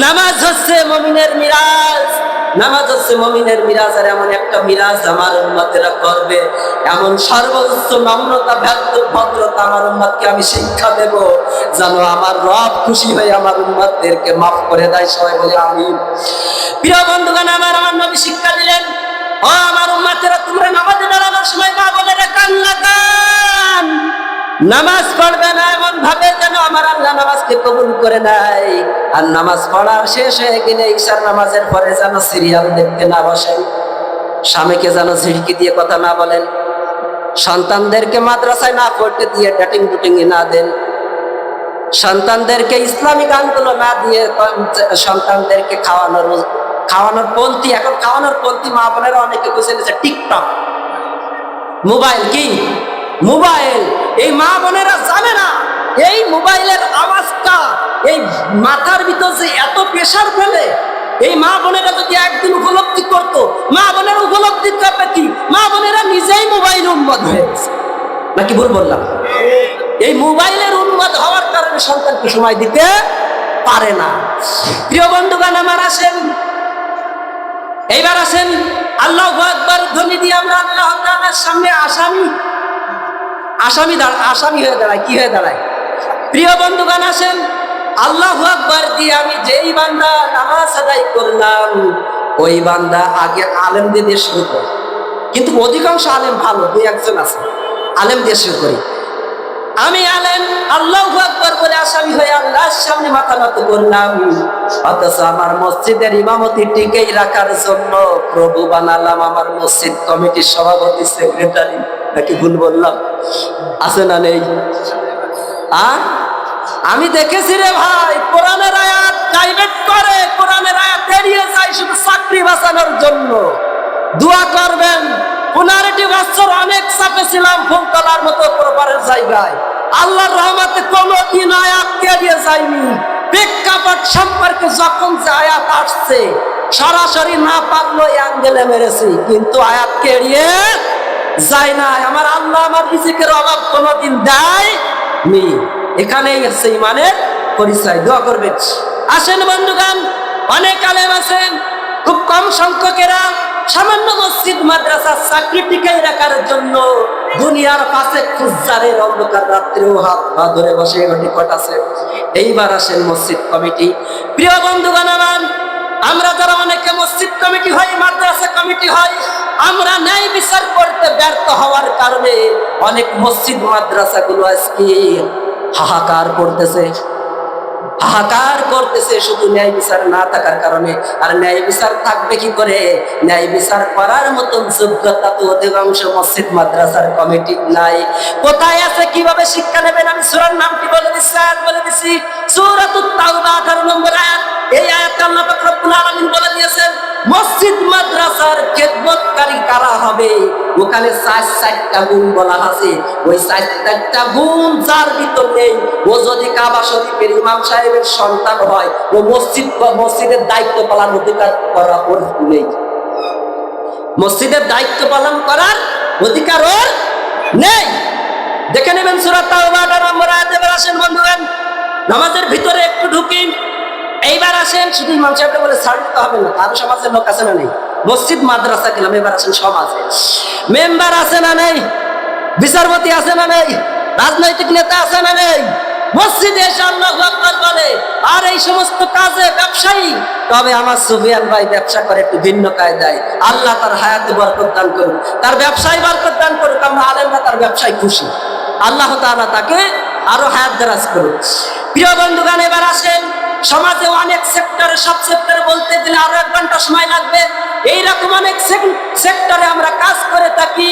নামাজ হচ্ছে মমিনের মিরাজ। নামাজ হচ্ছে মমিনের মিরাজ, আর এমন একটা মিরাজ আমার উম্মতেরা করবে। এমন সর্বোচ্চ নম্রতা, ভদ্র ভদ্রতা আমার উম্মতকে আমি শিক্ষা দেব, যেন আমার রব খুশি হয়ে আমার উম্মতদেরকে মাফ করে দেয়, সবাই বলে আমি প্রিয় বন্ধুগণ, আমার আমার নবী শিক্ষা দিলেন, ও আমার উম্মতেরা, তোমরা নামাজে দাঁড়ানোর সময় মা বলে কান। নামাজ পড়বে না এমন ভাবে যেন আমার আল্লাহ নামাজকে কবুল করে নাই আর নামাজ পড়ার শেষ হয়ে গেলে ঈশার নামাজের পরে যেন সিরিয়াল দেখতে না বসেন। স্বামীকে যেন ঝিড়কি দিয়ে কথা না বলেন। সন্তানদেরকে মাদ্রাসায় না পড়তে দিয়ে ডেটিং ডুটিং না দেন। সন্তানদেরকে ইসলামিক গানগুলো না দিয়ে সন্তানদেরকে খাওয়ানোর খাওয়ানোর পন্থী, এখন খাওয়ানোর পন্থী মা বোনেরা অনেকে বুঝে নিয়েছে, টিকটক। মোবাইল কি? মোবাইল। এই মা বোনেরা জানে না। এই মোবাইলের আওয়াজটা, এই মাথার ভিতর যে এত প্রেশার ফেলে, এই মা বোনেরা যদি একদিন উপলব্ধি করতো, মা বোনেরা উপলব্ধি কি? মা বোনেরা নিজেই মোবাইল উন্মত হয়ে গেছে। নাকি ভুল বললাম? এই মোবাইলের উন্মত হওয়ার কারণে সন্তানকে সময় দিতে পারে না। প্রিয় বন্ধুগান আমার আসেন। এইবার আসেন। আল্লাহ একবার ধ্বনি দিয়ে আমরা আল্লাহ সামনে আসামি আসামি দাঁড়, আসামি হয়ে দাঁড়ায়, কি হয়ে দাঁড়ায়? প্রিয় বন্ধুগান আসেন। আল্লাহ আকবার দিয়ে আমি যেই বান্দা নামাজ আদায় করলাম, ওই বান্দা আগে আলেম দিয়ে শুরু করে। কিন্তু অধিকাংশ আলেম ভালো, দুই একজন আছে। আলেম দিয়ে শুরু করি। আমি আলেম, আল্লাহ আকবর বলে আসামি হয়ে আল্লাহর সামনে মাথা নত করলাম। অথচ আমার মসজিদের ইমামতি টিকেই রাখার জন্য প্রভু বানালাম আমার মসজিদ কমিটির সভাপতি, সেক্রেটারি। নাকি ভুল বললাম? আছে না নেই? আর আমি দেখেছি রে ভাই, কোরআনের আয়াত ডাইভেট করে, কোরআনের আয়াত এড়িয়ে যায় শুধু চাকরি বাঁচানোর জন্য। দোয়া করবেন, পনেরোটি বছর অনেক চাপে ছিলাম, ফুলতলার মতো প্রপারের জায়গায়। আল্লাহর রহমতে কোনো দিন আয়াত কেড়িয়ে যায়নি। প্রেক্ষাপট সম্পর্কে যখন যে আয়াত আসছে, সরাসরি না পারল অ্যাঙ্গেলে মেরেছি, কিন্তু আয়াত কেড়িয়ে যায় না আমার আল্লাহ আমার রিজিকের অভাব কোনোদিন দেয় নি এখানেই আছে ইমানের পরিচয়, দোয়া করবেন। আসেন বন্ধুগান অনেক আলেম আছেন, খুব কম সংখ্যকেরা সামান্য মসজিদ, মাদ্রাসা চাকরি টিকাই রাখার জন্য দুনিয়ার পাশে খুজ্জারের অন্ধকার রাত্রেও হাত পা ধরে বসে নিকট আছে। এইবার আসেন মসজিদ কমিটি। প্রিয় বন্ধুগণ আমার, আমরা যারা অনেকে মসজিদ কমিটি হয়, মাদ্রাসা কমিটি হয়, আমরা ন্যায় বিচার করতে ব্যর্থ হওয়ার কারণে অনেক মসজিদ, মাদ্রাসাগুলো আজকে হাহাকার করতেছে। হাহাকার করতেছে শুধু ন্যায় বিচার না থাকার কারণে। আর ন্যায় বিচার থাকবে কি করে? ন্যায় বিচার করার মতন যোগ্যতা তো অধিকাংশ মসজিদ, মাদ্রাসার কমিটি নাই। কোথায় আছে? কীভাবে শিক্ষা নেবেন? আমি সুরার নামটি বলে দিচ্ছি, আয়াত বলে দিচ্ছি। সুরাতুত তাওবা 18 নম্বর আয়াত। এই আয়াত আল্লাহ পাক রব্বুল আলামিন বলে দিয়েছেন, মসজিদ, মাদ্রাসার খেদমতকারী কারা হবে? ওখানে চার চারটা গুণ বলা আছে। ওই চার চারটা গুণ যার ভিতর নেই। ও যদি কাবা শরীফের ইমাম সাহেবের সন্তান হয় ও মসজিদ বা মসজিদের দায়িত্ব পালন অধিকার করা ওর নেই। মসজিদের দায়িত্ব পালন করার অধিকার ওর নেই। দেখে নেবেন সুরাত আসেন বন্ধুগণ, নামাজের ভিতরে একটু ঢুকি। এইবার আসেন, শুধু ইমাম সাহেবটা বলে ছাড় হবে না তার সমাজের লোক আছে না নেই। মসজিদ, মাদ্রাসা গেলাম এবার আসেন সমাজে। মেম্বার আছে না নেই? বিচারপতি আছে না নেই? রাজনৈতিক নেতা আছে না নেই? মসজিদে এসে আল্লাহ আকবার বলে, আর এই সমস্ত কাজে ব্যবসায়ী? তবে আমার সুফিয়ান ভাই ব্যবসা করে একটু ভিন্ন কায়দায়। আল্লাহ তার হায়াতে বরকত দান করুক। তার ব্যবসায় বরকত দান করুক। আমরা আলেমরা তার ব্যবসায় খুশি। আল্লাহ তাআলা তাকে আরও হায়াত দারাজ করুক। প্রিয় বন্ধুগান এবার আসেন। সমাজে অনেক সেক্টরে, সব সেক্টরে বলতে গেলে আরও এক ঘণ্টা সময় লাগবে। এইরকম অনেক সেক্টরে আমরা কাজ করে থাকি।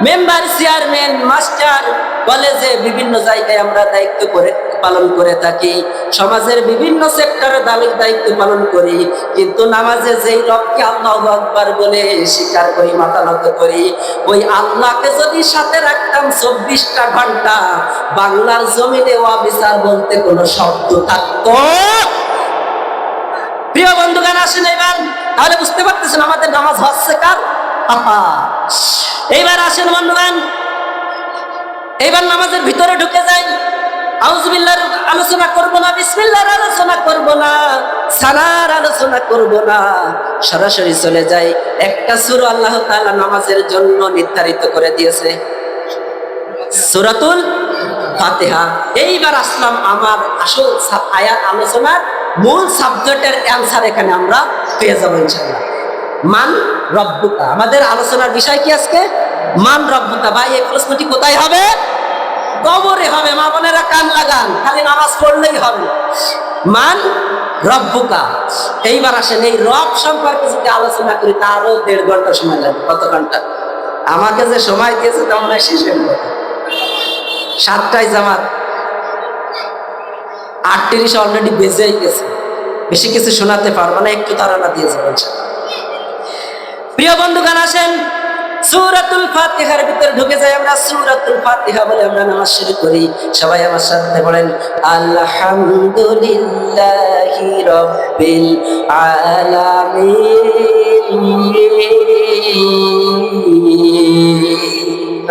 মেম্বার, চেয়ারম্যান, মাস্টার, কলেজে বিভিন্ন জায়গায় আমরা দায়িত্ব করে, পালন করে থাকি। সমাজের বিভিন্ন সেক্টরে দালিক দায়িত্ব পালন করি। কিন্তু নামাজে যেই রবকে আল্লাহ আকবার বলে স্বীকার করি মাথা নত করি। ওই আল্লাহকে যদি সাথে রাখতাম চব্বিশটা ঘণ্টা, বাংলার জমিনে অবিচার বলতে কোনো শব্দ থাকতো। প্রিয় বন্ধুগান আসেন এবার। তাহলে বুঝতে পারতেছেন আমাদের নামাজ হচ্ছে কার? আহা। এইবার আসেন বন্ধুগান এইবার নামাজের ভিতরে ঢুকে যাই। আউজবিল্লার আলোচনা করব না বিসমিল্লার আলোচনা করব না, সালার আলোচনা করব না। সরাসরি চলে যাই। একটা সুর আল্লাহ নামাজের জন্য নির্ধারিত করে দিয়েছে। সূরাতুল এইবার আসলাম আমার আসল আয়াত আলোচনার মূল সাবজেক্টের অ্যান্সার এখানে আমরা পেয়ে যাব ইনশাআল্লাহ। মান রব্বুকা। আমাদের আলোচনার বিষয় কি আজকে? মান রব্বুকা। ভাই, এই প্রশ্নটি কোথায় হবে? কবরে হবে। মা বোনেরা কান লাগান। খালি নামাজ পড়লেই হবে। মান রব্বুকা। এইবার আসেন, এই রব সম্পর্কে যদি আলোচনা করি, তারও দেড় ঘণ্টা সময় লাগবে। কত ঘণ্টা? আমাকে যে সময় দিয়েছে তেমন শেষ হয়ে সাতটায় জামাত আটত্রিশ অলরেডি বেজেই গেছে। বেশি কিছু শোনাতে পারব না, একটু তারা দিয়ে যাবেন প্রিয় বন্ধুগণ, আসেন। সুরাতুল ফাতিহার ভিতরে ঢুকে যাই আমরা। সুরাতুল ফাতিহা বলে আমরা নামাজ শুরু করি। সবাই আমার সাথে বলেন, আলহামদুলিল্লাহি রব্বিল আলামিন।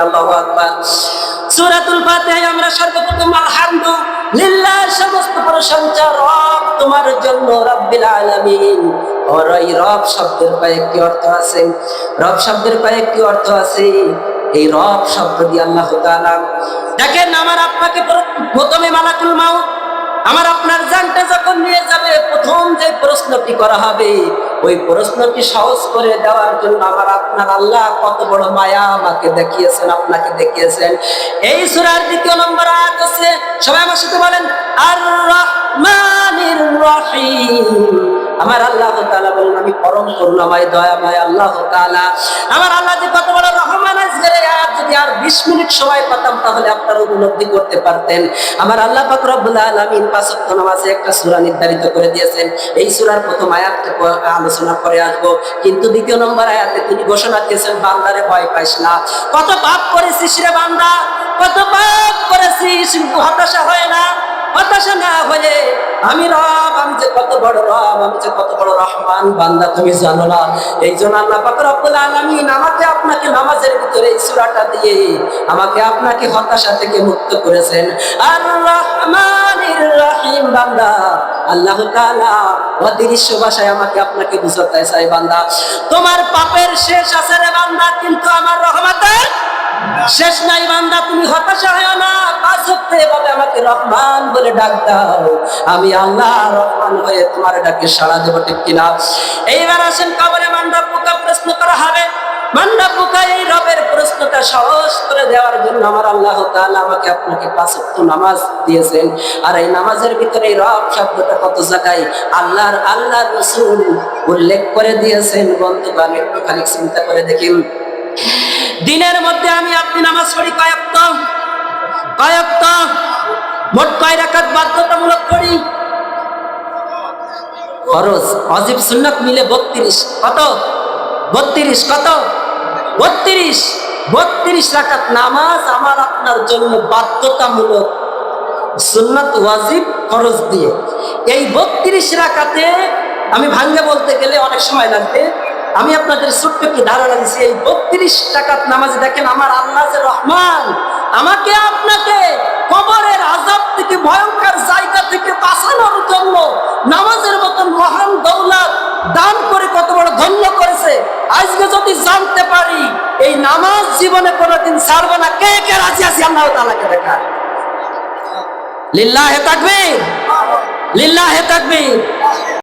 আল্লাহু আকবার। সূরাতুল ফাতিহায় আমরা সর্বপ্রথম আলহামদুলিল্লাহ সমস্ত প্রশংসা রব তোমার জন্য রব্বিল আলামিন। আর এই রব শব্দের কয়েকটি অর্থ আছে। রব শব্দের কয়েকটি অর্থ আছে। এই রব শব্দ দিয়ে আল্লাহ তাআলা দেখেন আমার আপনাকে প্রথমে মালাকুল মাউত আমার আপনার জানটা যখন নিয়ে যাবে, প্রথম যে প্রশ্নটি করা হবে, ওই প্রশ্নটি সহজ করে দেওয়ার জন্য আমার আপনার আল্লাহ কত বড় মায়া আমাকে দেখিয়েছেন, আপনাকে দেখিয়েছেন। এই সূরার দ্বিতীয় নম্বর আয়াত আছে সবাই আমার সাথে বলেন আর রহমানির রহিম। আমার আল্লাহ তাআলা বলেন, আমি পরম করুণাময়, দয়াময় আল্লাহ তাআলা। আমার আল্লাহ যে কত বড় রহমান আয়াত যদি আর 20 মিনিট সময় পাতাম, তাহলে আপনারা উপলব্ধি করতে পারতেন। আমার আল্লাহ পাক রব্বুল আলামিন নামাজে একটা সূরা নির্ধারিত করে দিয়েছেন। এই সূরার প্রথম আয়াতটা আলোচনা করে আসব। কিন্তু দ্বিতীয় নম্বর আয়াতে তিনি ঘোষণা দিয়েছেন, বান্দারে ভয় পাইস না। কত পাপ করেছিস রে বান্দা? কত পাপ করেছিস? কিন্তু হতাশা হয় না। হতাশা না হয়ে, আমি রব, আমি যে কত বড় রব, আমি যে কত বড় রহমান, বান্দা, তুমি জানো না। এই জন্য আল্লাহ পাক রব্বুল আলামিন আমাকে আপনাকে নামাজের ভিতরে এই সূরাটা দিয়ে আমাকে আপনাকে হতাশা থেকে মুক্ত করেছেন। আর রহমানির রহিম, বান্দা। আল্লাহ তাআলা অদৃশ্য ভাষায় আমাকে আপনাকে বুঝাতে চাই বান্দা। তোমার পাপের শেষ আছে রে, বান্দা, কিন্তু আমার রহমতের শেষ নাই বান্দা, তুমি হতাশা হয় না। পাঁচ হতে এভাবে আমাকে রহমান বলে ডাক দাও আমি আল্লাহ রহমান হয়ে তোমার ডাকে সাড়া দেবো, ঠিক কিনা? এইবার আসেন কবরে মান্ডা পোকা প্রশ্ন করা হবে। মান্ডা পোকা এই রবের প্রশ্নটা সহজ করে দেওয়ার জন্য আমার আল্লাহ তাআলা আমাকে আপনাকে পাঁচ নামাজ দিয়েছেন। আর এই নামাজের ভিতরে এই রব শব্দটা কত জায়গায়? আল্লাহর আল্লাহর রসুল উল্লেখ করে দিয়েছেন। বন্ধুগণ একটু খানিক চিন্তা করে দেখেন। দিনের মধ্যে আমি আপনি নামাজ পড়ি কয়েকত কয়েকত মোট কয় রাকাত বাধ্যতামূলক পড়ি? ফরজ। অজিব সুন্নাত মিলে বত্রিশ। কত? বত্রিশ। কত? বত্রিশ। বত্রিশ রাকাত নামাজ আমার আপনার জন্য বাধ্যতামূলক। সুন্নাত ওয়াজিব ফরজ দিয়ে। এই বত্রিশ রাকাতে আমি ভাঙ্গে বলতে গেলে অনেক সময় লাগবে। আমি আপনাদের ছোট্ট একটু ধারণা দিচ্ছি এই বত্রিশ টাকাত নামাজ দেখেন আমার আল্লাহ রহমান, আমাকে আপনাকে কবরের আজাব থেকে, ভয়ঙ্কর জায়গা থেকে বাঁচানোর জন্য নামাজের মতন মহান দৌলত দান করে কত বড় ধন্য করেছে। আজকে যদি জানতে পারি, এই নামাজ জীবনে কোনোদিন ছাড়বো না। কে কে রাজি আছি? আল্লাহ তালাকে দেখা। লিল্লাহে তাকবীর। লিল্লাহে তাকবীর।